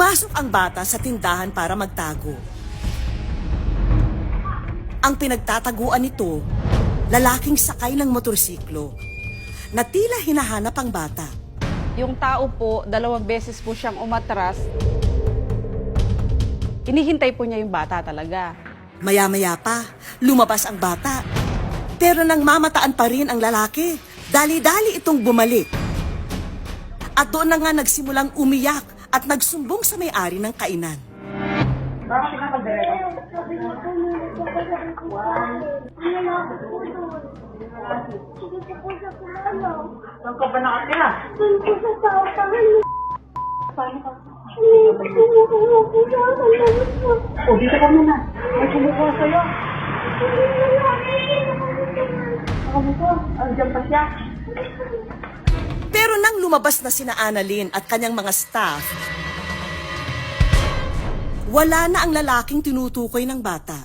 Pumasok ang bata sa tindahan para magtago. Ang pinagtataguan nito, lalaking sakay ng motorsiklo na tila hinahanap ang bata. Yung tao po, dalawang beses po siyang umatras. Inihintay po niya yung bata talaga. Maya-maya pa, lumabas ang bata. Pero nang mamataan pa rin ang lalaki, dali-dali itong bumalik. At doon na nga nagsimulang umiyak at nagsumbong sa may-ari ng kainan. Po sa kumalaw. Saan ka ba nakatira? Doon po sa tao-tahan. Paano ka? O, dito ka muna. May kumukuha sa'yo. Na lang. Kumukuha. Andiyan pa siya. Pero nang lumabas na sina Annalyn at kanyang mga staff, wala na ang lalaking tinutukoy ng bata.